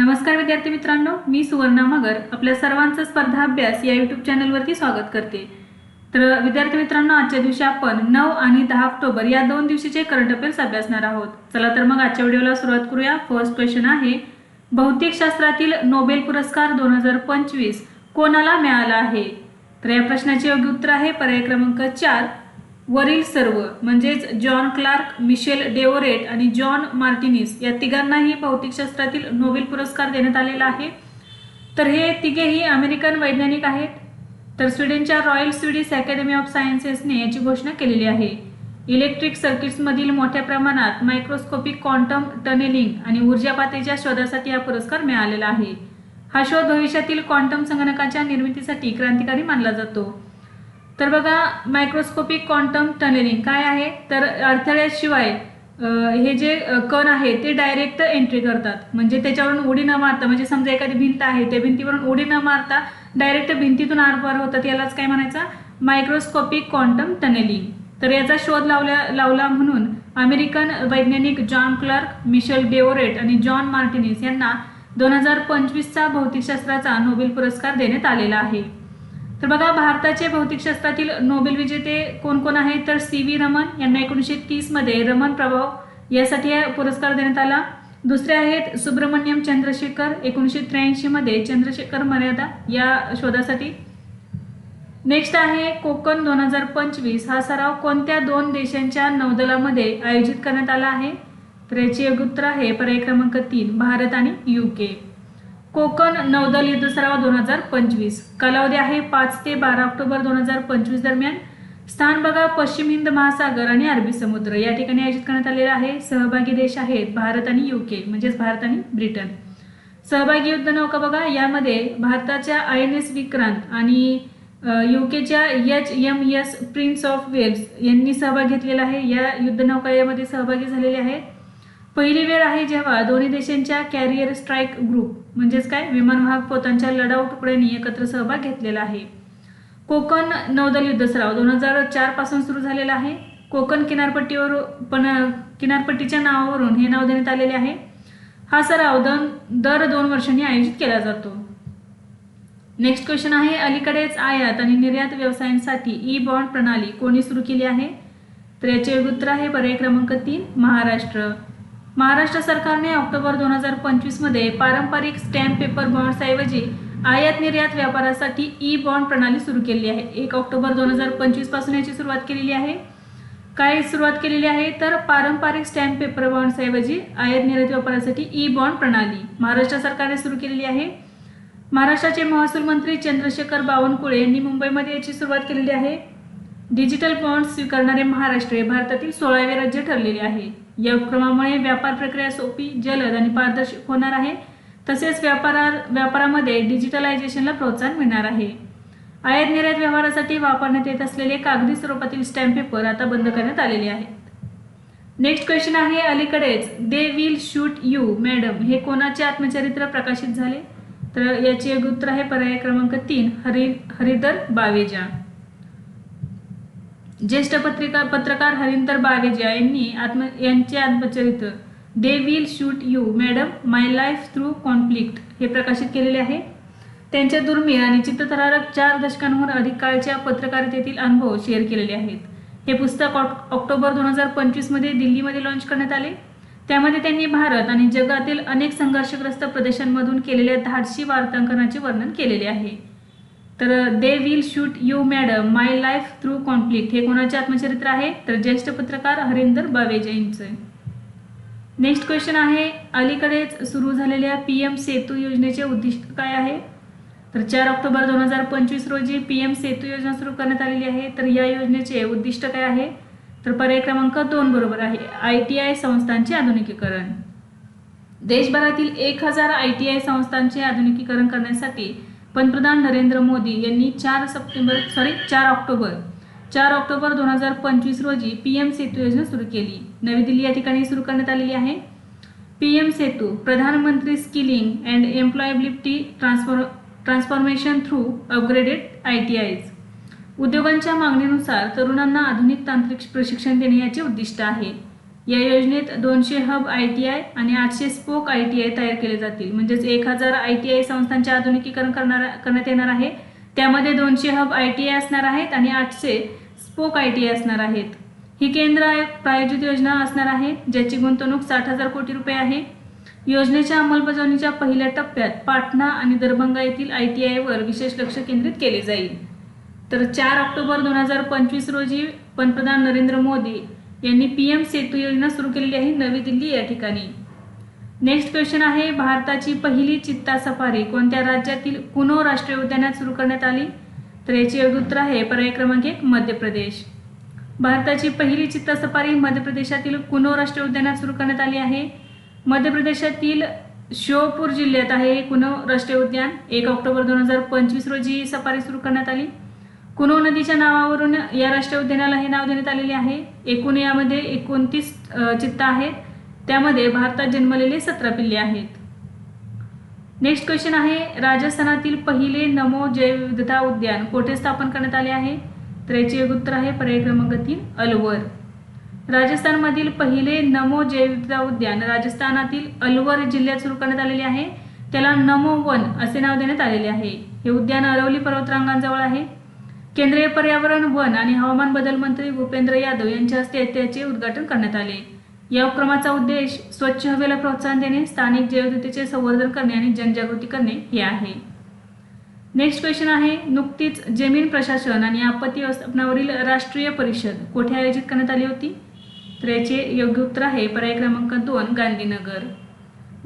नमस्कार विद्यार्थी मित्रांनो मी सुवर्णा मगर आपल्या सर्वांचं स्पर्धा अभ्यास या यूट्यूब चॅनलवरती स्वागत करते. तर विद्यार्थी मित्रांनो आजच्या दिवशी आपण नऊ आणि दहा ऑक्टोबर या दोन दिवशीचे करंट अफेअर्स अभ्यासणार आहोत. चला तर मग आजच्या व्हिडिओला सुरुवात करूया. फर्स्ट क्वेश्चन आहे भौतिकशास्त्रातील नोबेल पुरस्कार दोन हजार पंचवीस कोणाला मिळाला आहे? तर या प्रश्नाचे योग्य उत्तर आहे पर्याय क्रमांक चार वरील सर्व म्हणजेच जॉन क्लार्क मिशेल डेवोरेट आणि जॉन मार्टिनिस या तिघांनाही भौतिकशास्त्रातील नोबेल पुरस्कार देण्यात आलेला आहे. तर हे तिघेही अमेरिकन वैज्ञानिक आहेत. तर स्वीडनच्या रॉयल स्वीडिश अकॅडमी ऑफ सायन्सेसने याची घोषणा केलेली आहे. इलेक्ट्रिक सर्किट्समधील मोठ्या प्रमाणात मायक्रोस्कोपिक क्वांटम टनेलिंग आणि ऊर्जा पातळीच्या शोधासाठी हा पुरस्कार मिळालेला आहे. हा शोध भविष्यातील क्वांटम संगणकाच्या निर्मितीसाठी क्रांतिकारी मानला जातो. तर बघा मायक्रोस्कोपिक क्वांटम टनेलिंग काय आहे? तर अडथळ्याशिवाय हे जे कण आहे ते डायरेक्ट एंट्री करतात. म्हणजे त्याच्यावरून उडी न मारता म्हणजे समजा एखादी भिंत आहे त्या भिंतीवरून उडी न मारता डायरेक्ट भिंतीतून आरपार होतात. यालाच काय म्हणायचं? मायक्रोस्कोपिक क्वांटम टनेलिंग तर याचा शोध लावल्या लावला म्हणून अमेरिकन वैज्ञानिक जॉन क्लर्क मिशेल डेओरेट आणि जॉन मार्टिनिस यांना दोन हजार पंचवीसचा भौतिकशास्त्राचा नोबेल पुरस्कार देण्यात आलेला आहे. तर बघा भारताचे भौतिकशास्त्रातील नोबेल विजेते कोण कोण आहेत तर सी व्ही रमन यांना एकोणीसशे तीसमध्ये रमन प्रभाव यासाठी पुरस्कार देण्यात आला. दुसरे आहेत सुब्रमण्यम चंद्रशेखर एकोणीसशे त्र्याऐंशीमध्ये चंद्रशेखर मर्यादा या शोधासाठी. नेक्स्ट आहे कोकण दोन हजार पंचवीस. हा सराव कोणत्या दोन देशांच्या नौदलामध्ये आयोजित करण्यात आला आहे? तर याचे योग्य उत्तर आहे. पर्याय क्रमांक तीन भारत आणि युके कोकण नौदल युद्ध सराव दोन हजार पंचवीस. कालावधी आहे पाच ते बारा ऑक्टोबर दोन हजार पंचवीस दरम्यान. स्थान बघा पश्चिम हिंद महासागर आणि अरबी समुद्र. या ठिकाणी आयोजित करण्यात आलेला आहे सहभागी देश आहेत भारत आणि युके म्हणजेच भारत आणि ब्रिटन. सहभागी युद्ध नौका बघा यामध्ये भारताच्या आय एन एस विक्रांत आणि युकेच्या H M S prince of Wales यांनी सहभाग घेतलेला आहे. या युद्ध नौका यामध्ये सहभागी झालेले आहेत. पहिली वेळ आहे जेव्हा दोन्ही देशांच्या कॅरियर स्ट्राईक ग्रुप म्हणजेच काय विमान वाहक पोतांच्या लढाऊ तुकड्यांनी एकत्र सहभाग घेतलेला आहे. कोकण नौदल युद्ध सराव दोन हजार चारपासून सुरू झालेला आहे. कोकण किनारपट्टीवर पण किनारपट्टीच्या नावावरून हे नाव देण्यात आलेले आहे. हा सराव दन दर दोन वर्षांनी आयोजित केला जातो. नेक्स्ट क्वेश्चन आहे अलीकडेच आयात आणि निर्यात व्यवसायांसाठी ई बॉन्ड प्रणाली कोणी सुरू केली आहे? तर याचे उत्तर आहे पर्याय क्रमांक तीन महाराष्ट्र. महाराष्ट्र सरकारने ऑक्टोबर दोन हजार पंचवीसमध्ये पारंपरिक स्टॅम्प पेपर बॉन्ड्सऐवजी आयात निर्यात व्यापारासाठी ई बॉन्ड प्रणाली सुरू केली आहे. एक ऑक्टोबर दोन हजार पंचवीसपासून याची सुरुवात केलेली आहे. काय सुरुवात केलेली आहे? तर पारंपरिक स्टॅम्प पेपर बॉन्ड्सऐवजी आयात निर्यात व्यापारासाठी ई बॉन्ड प्रणाली महाराष्ट्र सरकारने सुरू केलेली आहे. महाराष्ट्राचे महसूल मंत्री चंद्रशेखर बावनकुळे यांनी मुंबईमध्ये याची सुरुवात केलेली आहे. डिजिटल बॉन्ड स्वीकारणारे महाराष्ट्र हे भारतातील सोळावे राज्य ठरलेले आहे. या उपक्रमामुळे व्यापार प्रक्रिया सोपी जलद आणि पारदर्शक होणार आहे. तसेच व्यापारा व्यापारामध्ये डिजिटलायझेशनला प्रोत्साहन मिळणार आहे. आयात निर्यात व्यवहारासाठी वापरण्यात येत असलेले कागदी स्वरूपातील स्टॅम्प पेपर आता बंद करण्यात आलेले आहेत. नेक्स्ट क्वेश्चन आहे अलीकडेच they will shoot you madam हे कोणाचे आत्मचरित्र प्रकाशित झाले? तर याचे उत्तर आहे पर्याय क्रमांक तीन हरि हरिधर बावेजा. ज्येष्ठ पत्रिका पत्रकार हरिंदर बागेजा यांनी आत्म यांचे आत्मचरित्र they will shoot you madam my life through conflict हे प्रकाशित केलेले आहे. त्यांच्या दुर्मिळ आणि चित्तथरारक चार दशकांहून अधिक काळच्या पत्रकारितेतील अनुभव शेअर केलेले आहेत. हे पुस्तक ऑक्टोबर दोन हजार पंचवीसमध्ये दिल्लीमध्ये लॉन्च करण्यात आले. त्यामध्ये त्यांनी भारत आणि जगातील अनेक संघर्षग्रस्त प्रदेशांमधून केलेल्या धाडसी वार्तांकनाचे वर्णन केलेले आहे. तर they will shoot you madam my life through conflict हे कोणाचे आत्मचरित्र आहे? तर ज्येष्ठ पत्रकार हरिंदर बावेजा यांचं नेक्स्ट क्वेश्चन आहे. अलीकडेच सुरू झालेल्या पी एम सेतू योजनेचे उद्दिष्ट काय आहे? तर चार ऑक्टोबर दोन हजार पंचवीस रोजी पी एम सेतू योजना सुरू करण्यात आलेली आहे. तर या योजनेचे उद्दिष्ट काय आहे? तर पर्याय क्रमांक दोन बरोबर आहे. आय टी आय संस्थांचे आधुनिकीकरण. देशभरातील एक हजार आय टी आय संस्थांचे आधुनिकीकरण करण्यासाठी पंतप्रधान नरेंद्र मोदी यांनी चार सप्टेंबर सॉरी चार ऑक्टोबर चार ऑक्टोबर दोन हजार पंचवीस रोजी पी एम सेतू योजना सुरू केली. नवी दिल्ली या ठिकाणी सुरू करण्यात आलेली आहे. पी एम सेतू प्रधानमंत्री skilling and employability ट्रान्सफॉर transformation through upgraded I T Is. उद्योगांच्या मागणीनुसार तरुणांना आधुनिक तांत्रिक प्रशिक्षण देणे याचे उद्दिष्ट आहे. या योजनेत दोनशे हब आय टी आय आणि आठशे स्पोक आय टी आय तयार केले जातील. म्हणजेच एक हजार आय टी आय संस्थांचे आधुनिकीकरण करणार करण्यात येणार आहे. त्यामध्ये दोनशे हब आय टी आय असणार आहेत आणि आठशे स्पोक आय टी आय असणार आहेत. ही केंद्र प्रायोजित योजना असणार आहे ज्याची गुंतवणूक साठ हजार कोटी रुपये आहे. योजनेच्या अंमलबजावणीच्या पहिल्या टप्प्यात पाटणा आणि दरभंगा येथील आय टी आयवर विशेष लक्ष केंद्रित केले जाईल. तर चार ऑक्टोबर दोन हजार पंचवीस रोजी पंतप्रधान नरेंद्र मोदी यांनी पी एम सेतू योजना सुरू केलेली आहे नवी दिल्ली या ठिकाणी. नेक्स्ट क्वेश्चन आहे भारताची पहिली चित्ता सफारी कोणत्या राज्यातील कुनो राष्ट्रीय उद्यानात सुरू करण्यात आली? तर याचे योग्य उत्तर आहे पर्याय क्रमांक एक मध्य प्रदेश. भारताची पहिली चित्ता सफारी मध्य प्रदेशातील कुनो राष्ट्रीय उद्यानात सुरू करण्यात आली आहे. मध्य प्रदेशातील श्योपूर जिल्ह्यात आहे कुनो राष्ट्रीय उद्यान. एक ऑक्टोबर दोन हजार पंचवीस रोजी सफारी सुरू करण्यात आली. कुनो नदीच्या नावावरून या राष्ट्रीय उद्यानाला हे नाव देण्यात आलेले आहे. एकूण यामध्ये एकोणतीस चित्त चित्ता आहेत. त्यामध्ये भारतात जन्मलेले सतरा पिल्ले आहेत. नेक्स्ट क्वेश्चन आहे राजस्थानातील पहिले नमो जैवविविधता उद्यान कोठे स्थापन करण्यात आले आहे? तर याचे उत्तर आहे पर्याय क्रमांक तीन अलवर. राजस्थानमधील पहिले नमो जैवविविधता उद्यान राजस्थानातील अलवर जिल्ह्यात सुरू करण्यात आलेले आहे. त्याला नमो वन असे नाव देण्यात आलेले आहे. हे उद्यान अरवली पर्वतरांगांजवळ आहे. केंद्रीय पर्यावरण वन आणि हवामान बदल मंत्री भूपेंद्र यादव यांच्या हस्ते त्याचे उद्घाटन करण्यात आले. या उपक्रमाचा उद्देश स्वच्छ हवेला प्रोत्साहन देणे स्थानिक जैवविविधतेचे संवर्धन करणे आणि जनजागृती करणे हे आहे. नेक्स्ट क्वेश्चन आहे नुकतीच जमीन प्रशासन आणि आपत्ती व्यवस्थापनावरील राष्ट्रीय परिषद कोठे आयोजित करण्यात आली होती? तर याचे योग्य उत्तर आहे पर्याय क्रमांक दोन गांधीनगर.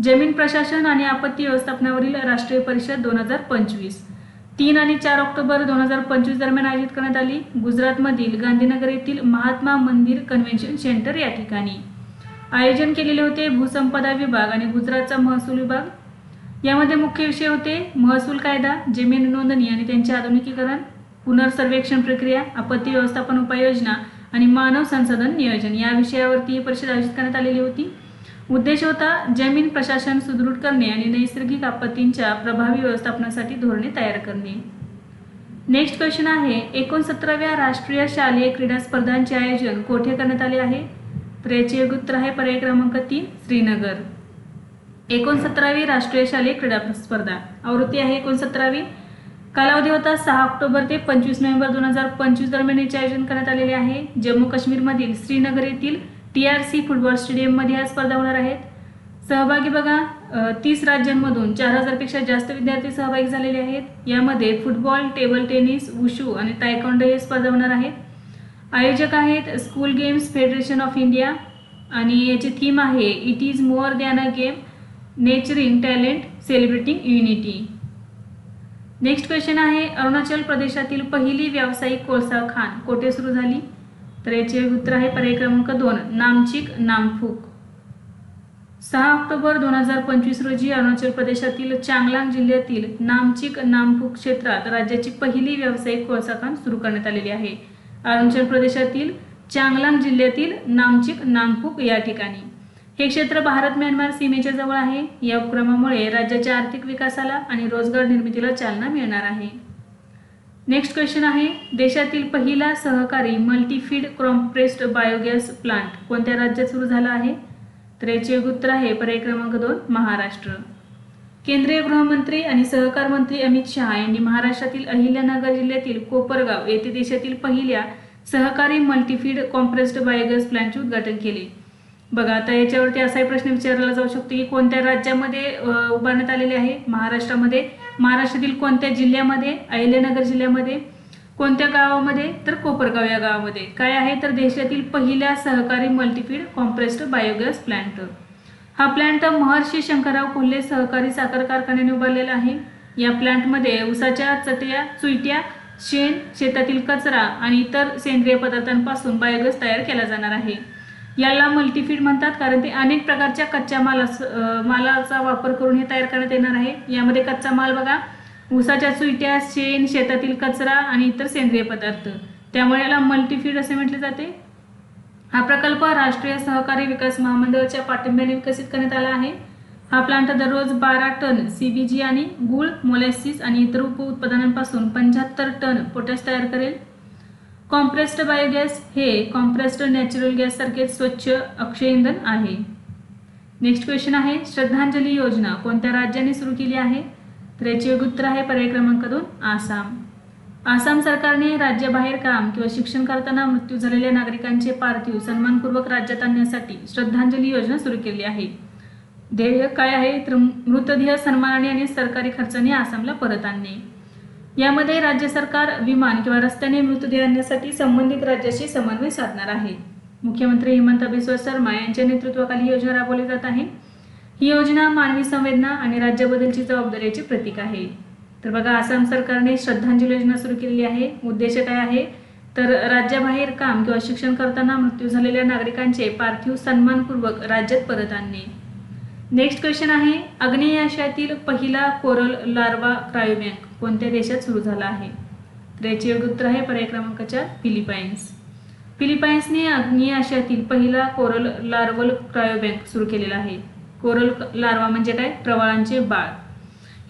जमीन प्रशासन आणि आपत्ती व्यवस्थापनावरील राष्ट्रीय परिषद दोन हजार पंचवीस. तीन आणि चार ऑक्टोबर दोन हजार पंचवीस दरम्यान आयोजित करण्यात आली. गुजरातमधील गांधीनगर येथील महात्मा मंदिर कन्व्हेन्शन सेंटर या ठिकाणी. आयोजन केलेले होते भूसंपदा विभाग आणि गुजरातचा महसूल विभाग. यामध्ये मुख्य विषय होते महसूल कायदा जमीन नोंदणी आणि त्यांचे आधुनिकीकरण पुनर्सर्वेक्षण प्रक्रिया आपत्ती व्यवस्थापन उपाययोजना आणि मानव संसाधन नियोजन. या विषयावरती ही परिषद आयोजित करण्यात आलेली होती. उद्देश होता जमीन प्रशासन सुदृढ करणे आणि नैसर्गिक आपत्तींच्या प्रभावी व्यवस्थापनासाठी धोरणे तयार करणे. नेक्स्ट क्वेश्चन आहे एकोणसत्तराव्या राष्ट्रीय शालेय क्रीडा स्पर्धांचे आयोजन कोठे करण्यात आले आहे? तर याचे योग्य उत्तर आहे पर्याय क्रमांक तीन श्रीनगर. एकोणसत्तरावी राष्ट्रीय शालेय क्रीडा स्पर्धा. आवृत्ती आहे एकोणसत्तरावी कालावधी होता सहा ऑक्टोबर ते पंचवीस नोव्हेंबर दोन हजार पंचवीस दरम्यान याचे आयोजन करण्यात आलेले आहे. जम्मू काश्मीरमधील श्रीनगर येथील टी आर सी फुटबॉल स्टेडियममध्ये या स्पर्धा होणार आहेत. सहभागी बघा तीस राज्यांमधून चार हजारपेक्षा जास्त विद्यार्थी सहभागी झालेले आहेत. यामध्ये फुटबॉल टेबल टेनिस वुशू आणि तायकॉन्डो हे स्पर्धा होणार आहेत. आयोजक आहेत school games federation of India आणि याची थीम आहे it is more than a game nurturing talent celebrating unity. Next question आहे अरुणाचल प्रदेशातील पहिली व्यावसायिक कोळसा खाण कोठे सुरू झाली? तर याचे उत्तर आहे पर्याय क्रमांक दोन नामचिक नामफूक. सहा ऑक्टोबर दोन हजार पंचवीस रोजी अरुणाचल प्रदेशातील चांगलांग जिल्ह्यातील नामचिक नामफूक क्षेत्रात राज्याची पहिली व्यावसायिक कोळसा खाण सुरू करण्यात आलेली आहे. अरुणाचल प्रदेशातील चांगलांग जिल्ह्यातील नामचिक नामफूक या ठिकाणी. हे क्षेत्र भारत म्यानमार सीमेच्या जवळ आहे. या उपक्रमामुळे राज्याच्या आर्थिक विकासाला आणि रोजगार निर्मितीला चालना मिळणार आहे. नेक्स्ट क्वेश्चन आहे देशातील पहिला सहकारी मल्टीफीड क्रॉम्प्रेस्ड बायोगॅस प्लांट कोणत्या राज्यात सुरू झाला आहे? तर याचे उत्तर आहे पर्याय क्रमांक दोन महाराष्ट्र. केंद्रीय गृहमंत्री आणि सहकार मंत्री अमित शहा यांनी महाराष्ट्रातील अहिल्यानगर जिल्ह्यातील कोपरगाव येथे देशातील पहिल्या सहकारी मल्टीफीड कॉम्प्रेस्ड बायोगॅस प्लांटचे उद्घाटन केले. बघा आता याच्यावरती असाही प्रश्न विचारला जाऊ शकतो की कोणत्या राज्यामध्ये उभारण्यात आलेले आहे? महाराष्ट्रामध्ये. महाराष्ट्रातील कोणत्या जिल्ह्यामध्ये? अहिल्यानगर जिल्ह्यामध्ये. कोणत्या गावामध्ये? तर कोपरगाव या गावामध्ये. काय आहे? तर देशातील पहिल्या सहकारी मल्टीफीड कॉम्प्रेस्ड बायोगॅस प्लांट हा प्लांट महर्षी शंकरराव कोल्हे सहकारी साखर कारखान्याने उभारलेला आहे. या प्लांटमध्ये उसाच्या चटया चुईट्या शेण शेतातील कचरा आणि इतर सेंद्रिय पदार्थांपासून बायोगॅस तयार केला जाणार आहे. याला मल्टीफीड म्हणतात कारण ते अनेक प्रकारच्या कच्च्या मालास मालाचा वापर करून हे तयार करण्यात येणार आहे. यामध्ये कच्चा माल बघा ऊसाच्या सुईट्या शेण शेतातील कचरा आणि इतर सेंद्रिय पदार्थ. त्यामुळे याला मल्टीफीड असे म्हटले जाते. हा प्रकल्प राष्ट्रीय सहकारी विकास महामंडळाच्या पाठिंब्याने विकसित करण्यात आला आहे. हा प्लांट दररोज बारा टन सीबीजी आणि गुळ मोलॅसिस आणि इतर उप उत्पादनांपासून पंच्याहत्तर टन पोटॅश तयार करेल. कॉम्प्रेस्ड बायोगॅस हे कॉम्प्रेस्ड नॅचरल गॅस सारखे स्वच्छ अक्षय इंधन आहे. नेक्स्ट क्वेश्चन आहे श्रद्धांजली योजना कोणत्या राज्याने सुरू केली आहे? तर याचे योग्य उत्तर आहे पर्याय क्रमांक दोन आसाम. आसाम सरकारने राज्याबाहेर काम किंवा शिक्षण करताना मृत्यू झालेल्या नागरिकांचे पार्थिव सन्मानपूर्वक राज्यात आणण्यासाठी श्रद्धांजली योजना सुरू केली आहे. ध्येय काय आहे? तर मृतदेह सन्मानाने आणि सरकारी खर्चाने आसामला परत आणणे. यामध्ये राज्य सरकार विमान किंवा रस्त्याने मृतदेह आणण्यासाठी संबंधित राज्याशी समन्वय साधणार आहे. मुख्यमंत्री हिमंत बिस्व शर्मा यांच्या नेतृत्वाखाली योजना राबवली जात आहे. ही योजना मानवी संवेदना आणि राज्याबद्दलची जबाबदारीचे प्रतीक आहे. तर बघा आसाम सरकारने श्रद्धांजली योजना सुरू केलेली आहे. उद्देश काय आहे? तर राज्याबाहेर काम किंवा शिक्षण करताना मृत्यू झालेल्या नागरिकांचे पार्थिव सन्मानपूर्वक राज्यात परत आणणे. नेक्स्ट क्वेश्चन आहे आग्नेय आशियातील पहिला कोरल लार्वा क्रायोबँक कोणत्या देशात सुरू झाला आहे? तर याचे योग्य उत्तर आहे पर्याय क्रमांक चार फिलिपाईन्स. फिलिपाईन्सने आग्नेय आशियातील पहिला कोरल लार्वल क्रायोबँक सुरू केलेला आहे. कोरल लार्वा म्हणजे काय? प्रवाळांचे बाळ.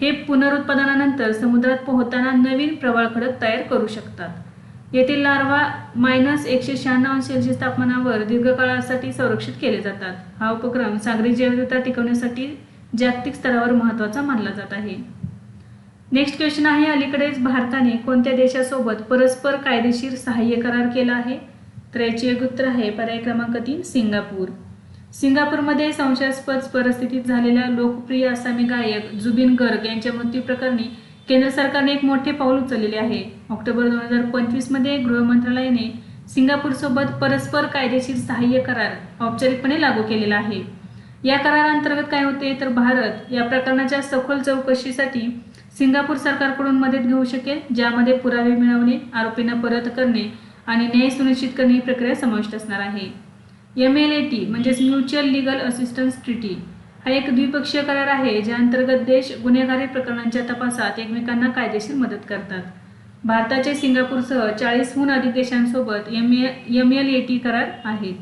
हे पुनरुत्पादनानंतर समुद्रात पोहताना नवीन प्रवाळ खडक तयार करू शकतात. येथील लार्वा मायनस एकशे शहाण्णव अंश सेल्सिअस तापमानावर दीर्घकाळासाठी संरक्षित केले जातात. हा उपक्रम सागरी जैवविविधता टिकवण्यासाठी जागतिक स्तरावर महत्त्वाचा मानला जात आहे. नेक्स्ट क्वेश्चन आहे अलीकडेच भारताने कोणत्या देशासोबत परस्पर कायदेशीर सहाय्य करार केला आहे? तर याचे एक उत्तर आहे पर्याय क्रमांक तीन सिंगापूर. सिंगापूरमध्ये संशयास्पद परिस्थितीत झालेल्या लोकप्रिय आसामी गायक जुबिन गर्ग यांच्या मृत्यूप्रकरणी केंद्र सरकारने एक मोठे पाऊल उचललेले आहे. ऑक्टोबर दोन हजार पंचवीसमध्ये गृह मंत्रालयाने सिंगापूरसोबत परस्पर कायदेशीर सहाय्य करार औपचारिकपणे लागू केलेला आहे. या कराराअंतर्गत काय होते? तर भारत या प्रकरणाच्या सखोल चौकशीसाठी सिंगापूर सरकारकडून मदत घेऊ शकेल ज्यामध्ये पुरावे मिळवणे आरोपींना परत करणे आणि न्याय सुनिश्चित करणे ही प्रक्रिया समाविष्ट असणार आहे. एम एल ए टी म्हणजेच म्युच्युअल लिगल असिस्टन्स ट्रिटी हा एक द्विपक्षीय करार आहे ज्या अंतर्गत देश गुन्हेगारी प्रकरणांच्या तपासात एकमेकांना कायदेशीर मदत करतात. भारताचे सिंगापूरसह चाळीसहून अधिक देशांसोबत M M L A T करार आहेत.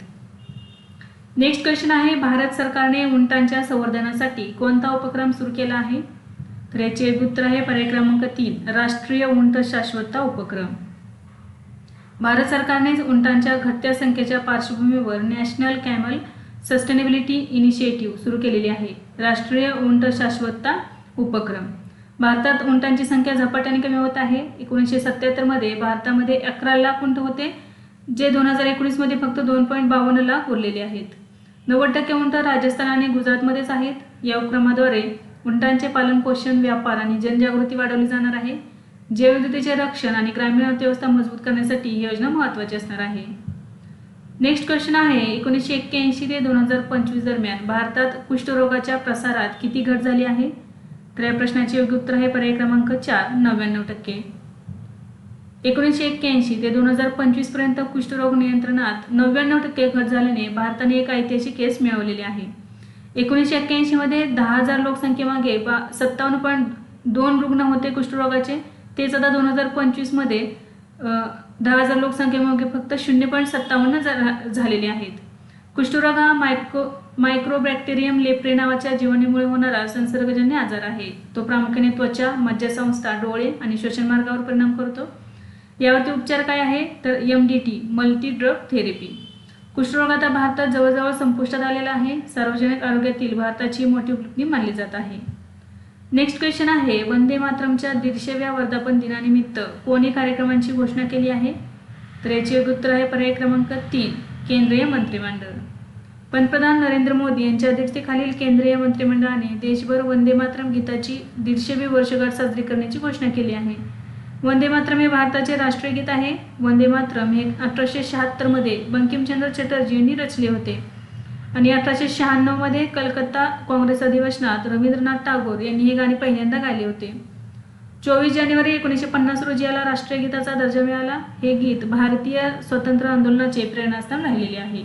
नेक्स्ट क्वेश्चन आहे भारत सरकारने उंटांच्या संवर्धनासाठी कोणता उपक्रम सुरू केला आहे? तर याचे उत्तर आहे पर्याय क्रमांक तीन राष्ट्रीय उंट शाश्वतता उपक्रम. भारत सरकारने उंटांच्या घटत्या संख्येच्या पार्श्वभूमीवर नॅशनल कॅमल सस्टेनेबिलिटी इनिशिएटिव्ह सुरू केलेली आहे. राष्ट्रीय उंट शाश्वतता उपक्रम. भारतात उंटांची संख्या झपाट्याने कमी होत आहे. एकोणीसशे सत्याहत्तरमध्ये भारतामध्ये अकरा लाख उंट होते जे दोन हजार एकोणीसमध्ये फक्त दोन पॉईंट बावन्न लाख उरलेले आहेत. नव्वद टक्के उंट राजस्थान आणि गुजरातमध्येच आहेत. या उपक्रमाद्वारे उंटांचे पालन पोषण व्यापार आणि जनजागृती वाढवली जाणार आहे. जैवविविधतेचे रक्षण आणि ग्रामीण अर्थव्यवस्था मजबूत करण्यासाठी ही योजना महत्त्वाची असणार आहे. नेक्स्ट क्वेश्चन आहे एकोणीसशे एक्क्याऐंशी ते दोन हजार पंचवीस दरम्यान भारतात कुष्ठरोगाच्या प्रसारात किती घट झाली आहे? तर या प्रश्नाचे योग्य उत्तर आहे पर्याय क्रमांक चार नव्याण्णव टक्के. एकोणीसशे एक्क्याऐंशी ते दोन हजार पंचवीसपर्यंत कुष्ठरोग नियंत्रणात नव्याण्णव टक्के घट झाल्याने भारताने एक ऐतिहासिक केस मिळवलेली आहे. एकोणीसशे एक्क्याऐंशीमध्ये दहा हजार लोकसंख्येमागे बा सत्तावन्न पॉईंट दोन रुग्ण होते कुष्ठरोगाचे. तेच आता दोन हजार पंचवीसमध्ये दहा हजार लोकसंख्येमागे फक्त शून्य पॉईंट सत्तावन्न झालेले आहेत. कुष्ठरोग हा मायक्रो मायक्रोबॅक्टेरियम लेप्रे नावाच्या जीवनीमुळे होणारा संसर्गजन्य आजार आहे. तो प्रामुख्याने त्वचा मज्जासंस्था डोळे आणि श्वसन मार्गावर परिणाम करतो. यावरती उपचार काय आहे? तर M D T multi drug therapy कुष्ठरोग आता भारतात जवळजवळ संपुष्टात आलेला आहे. सार्वजनिक आरोग्यातील भारताची मोठी उपलब्धी मानली जात आहे. नेक्स्ट क्वेश्चन आहे वंदे मातरमच्या दीडशेव्या वर्धापन दिनानिमित्त कोणी कार्यक्रमांची घोषणा केली आहे? तर याचे उत्तर आहे पर्याय क्रमांक तीन केंद्रीय मंत्रिमंडळ. पंतप्रधान नरेंद्र मोदी यांच्या अध्यक्षतेखालील केंद्रीय मंत्रिमंडळाने देशभर वंदे मातरम गीताची दीडशेवी वर्षगाठ साजरी करण्याची घोषणा केली आहे. वंदे मातरम हे भारताचे राष्ट्रीय गीत आहे. वंदे मातरम हे अठराशे शहात्तरमध्ये बंकिमचंद्र चटर्जी यांनी रचले होते. आणि अठराशे शहाण्णवमध्ये कलकत्ता काँग्रेस अधिवेशनात रवींद्रनाथ टागोर यांनी हे गाणे पहिल्यांदा गायले होते. चोवीस जानेवारी एकोणीसशे पन्नास रोजी याला राष्ट्रीय गीताचा दर्जा मिळाला. हे गीत भारतीय स्वतंत्र आंदोलनाचे प्रेरणास्थान राहिलेले आहे.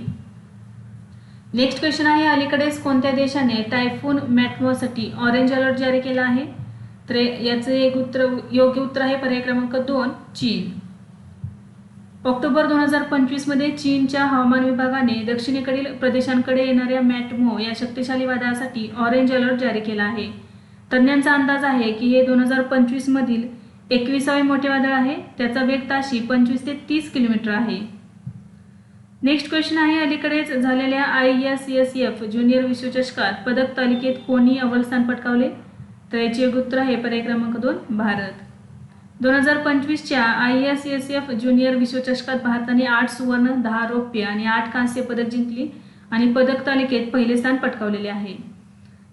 नेक्स्ट क्वेश्चन आहे. अलीकडेच कोणत्या देशाने टायफून मॅटमोसाठी ऑरेंज अलर्ट जारी केला आहे? तर याचे एक उत्तर योग्य उत्तर आहे पर्याय क्रमांक दोन चीन. ऑक्टोबर दोन हजार पंचवीसमध्ये चीनच्या हवामान विभागाने दक्षिणेकडील प्रदेशांकडे येणाऱ्या मॅटमो या शक्तिशाली वादळासाठी ऑरेंज अलर्ट जारी केला आहे. तज्ज्ञांचा अंदाज आहे की हे दोन हजार पंचवीसमधील एकविसावे मोठे वादळ आहे त्याचा वेग ताशी पंचवीस ते तीस किलोमीटर आहे. नेक्स्ट क्वेश्चन आहे अलीकडेच झालेल्या I S S F junior विश्वचषकात पदक तालिकेत कोणी अव्वल स्थान पटकावले? तर याचे योग्य उत्तर आहे पर्याय क्रमांक दोन भारत. दोन हजार पंचवीसच्या I S S F junior विश्वचषकात भारताने आठ सुवर्ण दहा रौप्य आणि आठ कांस्य पदक जिंकली आणि पदक तालिकेत पहिले स्थान पटकावलेले आहे.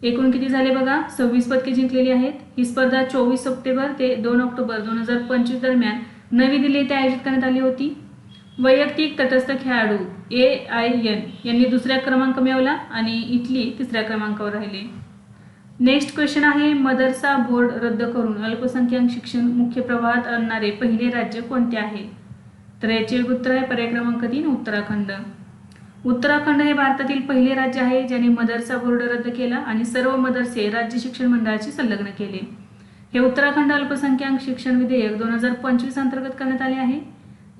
एकूण किती झाले बघा? सव्वीस पदके जिंकलेली आहेत. ही स्पर्धा चोवीस सप्टेंबर ते दोन ऑक्टोबर दोन हजार पंचवीस दरम्यान नवी दिल्ली येथे आयोजित करण्यात आली होती. वैयक्तिक तटस्थ खेळाडू ए आय एन यांनी दुसऱ्या क्रमांक मिळवला आणि इटली तिसऱ्या क्रमांकावर राहिले. नेक्स्ट क्वेश्चन आहे मदरसा बोर्ड रद्द करून अल्पसंख्याक शिक्षण मुख्य प्रवाहात आणणारे पहिले राज्य कोणते आहे? तर याचे उत्तर आहे पर्याय क्रमांक तीन उत्तराखंड. उत्तराखंड हे भारतातील पहिले राज्य आहे ज्याने मदरसा बोर्ड रद्द केला आणि सर्व मदरसे राज्य शिक्षण मंडळाशी संलग्न केले. हे उत्तराखंड अल्पसंख्याक शिक्षण विधेयक दोन हजार पंचवीस अंतर्गत करण्यात आले आहे.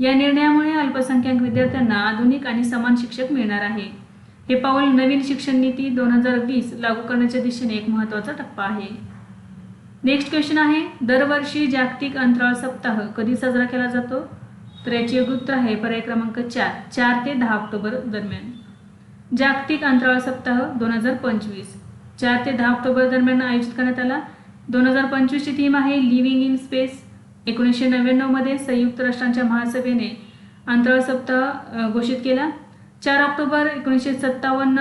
या निर्णयामुळे अल्पसंख्याक विद्यार्थ्यांना आधुनिक आणि समान शिक्षक मिळणार आहे. हे पाऊल नवीन शिक्षण नीती दोन हजार वीस लागू करण्याच्या दिशेने एक महत्त्वाचा टप्पा आहे. नेक्स्ट क्वेश्चन आहे दरवर्षी जागतिक अंतराळ सप्ताह कधी साजरा केला जातो? तर याचे उत्तर आहे पर्याय क्रमांक चार चार ते दहा ऑक्टोबर दरम्यान. जागतिक अंतराळ सप्ताह दोन हजार पंचवीस चार ते दहा ऑक्टोबर दरम्यान आयोजित करण्यात आला. दोन हजार पंचवीसची थीम आहे लिव्हिंग इन स्पेस. एकोणीसशे नव्याण्णवमध्ये संयुक्त राष्ट्रांच्या महासभेने अंतराळ सप्ताह घोषित केला. चार ऑक्टोबर एकोणीसशे सत्तावन्न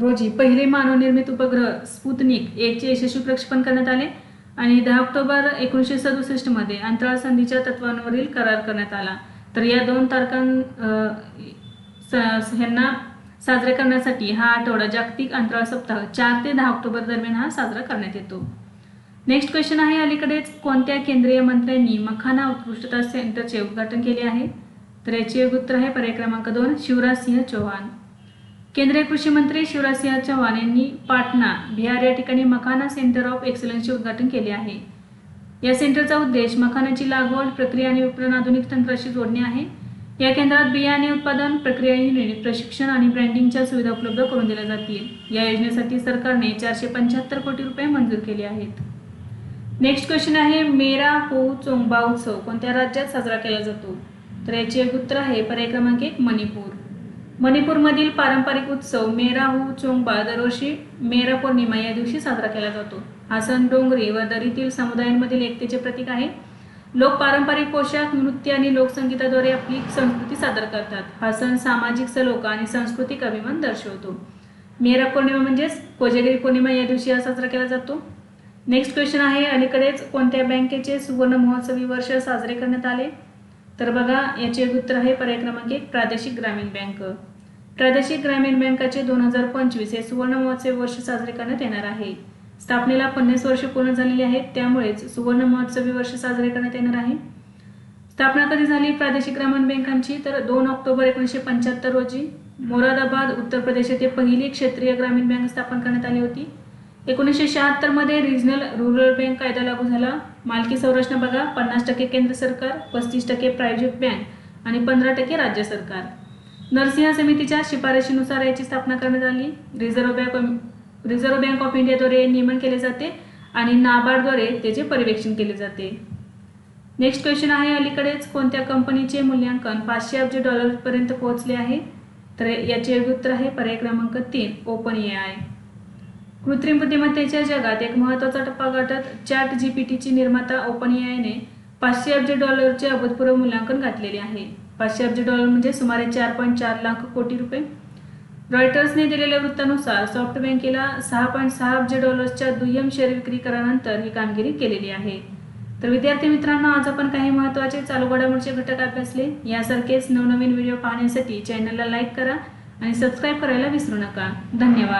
रोजी पहिले मानवनिर्मित उपग्रह स्पुतनिक एकचे यशस्वी प्रक्षेपण करण्यात आले आणि दहा ऑक्टोबर एकोणीसशे सदुसष्टमध्ये अंतराळ संधीच्या तत्वांवरील करार करण्यात आला. तर या दोन तारखां स- ह्यांना साजरे करण्यासाठी हा आठवडा जागतिक अंतराळ सप्ताह चार ते दहा ऑक्टोबर दरम्यान हा साजरा करण्यात येतो. नेक्स्ट क्वेश्चन आहे अलीकडेच कोणत्या केंद्रीय मंत्र्यांनी मखाना उत्कृष्टता सेंटरचे उद्घाटन केले आहे? तर याचे उत्तर आहे. पर्याय क्रमांक दोन शिवराज सिंह चौहान. केंद्रीय कृषी मंत्री शिवराज सिंह चौहान यांनी पाटणा बिहार या ठिकाणी मखाना सेंटर ऑफ एक्सलन्सचे उद्घाटन केले आहे. या सेंटरचा उद्देश मखानाची लागवड प्रक्रिया आणि विपणन आधुनिक तंत्राशी जोडणे आहे. या केंद्रात बियाणे उत्पादन प्रक्रिया युनिट प्रशिक्षण आणि ब्रँडिंगच्या सुविधा उपलब्ध करून दिल्या जातील. या योजनेसाठी सरकारने चारशे पंच्याहत्तर कोटी रुपये मंजूर केले आहेत. नेक्स्ट क्वेश्चन आहे मेरा हो चोंगबा उत्सव. कोणत्या राज्यात साजरा केला जातो? तर याचे एक उत्तर आहे पर्याय क्रमांक एक मणिपूर. मणिपूरमधील पारंपरिक उत्सव मेराहू चोंगबा दरवर्षी मेरा पौर्णिमा या दिवशी साजरा केला जातो. हा सण डोंगरी व दरीतील समुदायांमधील एकतेचे प्रतीक आहे. लोक पारंपरिक पोशाख नृत्य आणि लोकसंगीताद्वारे आपली संस्कृती सादर करतात. हा सण सामाजिक सलोक आणि सांस्कृतिक अभिमान दर्शवतो. मेरा पौर्णिमा म्हणजेच कोजागिरी पौर्णिमा या दिवशी हा साजरा केला जातो. नेक्स्ट क्वेश्चन आहे अलीकडेच कोणत्या बँकेचे सुवर्ण महोत्सवी वर्ष साजरे करण्यात आले? तर बघा याचे उत्तर आहे पर्याय क्रमांक एक प्रादेशिक ग्रामीण बँक. प्रादेशिक ग्रामीण बँकाचे दोन हजार पंचवीस हे सुवर्ण महोत्सवी वर्ष साजरे करण्यात येणार आहे. स्थापनेला पन्नास वर्ष पूर्ण झालेली आहेत त्यामुळेच सुवर्ण महोत्सवी वर्ष साजरे करण्यात येणार आहे. स्थापना कधी झाली? प्रादेशिक ग्रामीण बँकांची तर दोन ऑक्टोबर एकोणीसशे पंच्याहत्तर रोजी मोरादाबाद उत्तर प्रदेश येथे पहिली क्षेत्रीय ग्रामीण बँक स्थापन करण्यात आली होती. एकोणीसशे शहात्तरमध्ये रिजनल रुरल बँक कायदा लागू झाला. मालकी संरचना बघा पन्नास टक्के केंद्र सरकार पस्तीस टक्के प्रायव्हेट बँक आणि पंधरा टक्के राज्य सरकार. नरसिंह समितीच्या शिफारशीनुसार याची स्थापना करण्यात आली. Reserve bank reserve bank of इंडियाद्वारे नियमन केले जाते आणि नाबार्डद्वारे त्याचे पर्यवेक्षण केले जाते. नेक्स्ट क्वेश्चन आहे अलीकडेच. कोणत्या कंपनीचे मूल्यांकन पाचशे अब्ज डॉलरपर्यंत पोहोचले आहे? तर याचे योग्य उत्तर आहे पर्याय क्रमांक तीन ओपन ए आय कृत्रिम बुद्धिमत्तेच्या जगात एक महत्त्वाचा टप्पा गाठत चॅट जी पी टीची निर्माता ओपन एआयने पाचशे अब्ज डॉलरचे अभूतपूर्व मूल्यांकन घातलेले आहे. पाचशे अब्ज डॉलर म्हणजे सुमारे चार पॉईंट चार लाख कोटी रुपये. रॉयटर्सने दिलेल्या वृत्तानुसार सॉफ्ट बँकेला सहा पॉईंट सहा अब्ज डॉलर्सच्या दुय्यम शेअर विक्री करानंतर ही कामगिरी केलेली आहे. तर विद्यार्थी मित्रांनो आज आपण काही महत्त्वाचे चालू घडामोडीचे घटक अभ्यासले. यासारखेच नवनवीन व्हिडिओ पाहण्यासाठी चॅनलला लाईक करा आणि सबस्क्राईब करायला विसरू नका. धन्यवाद.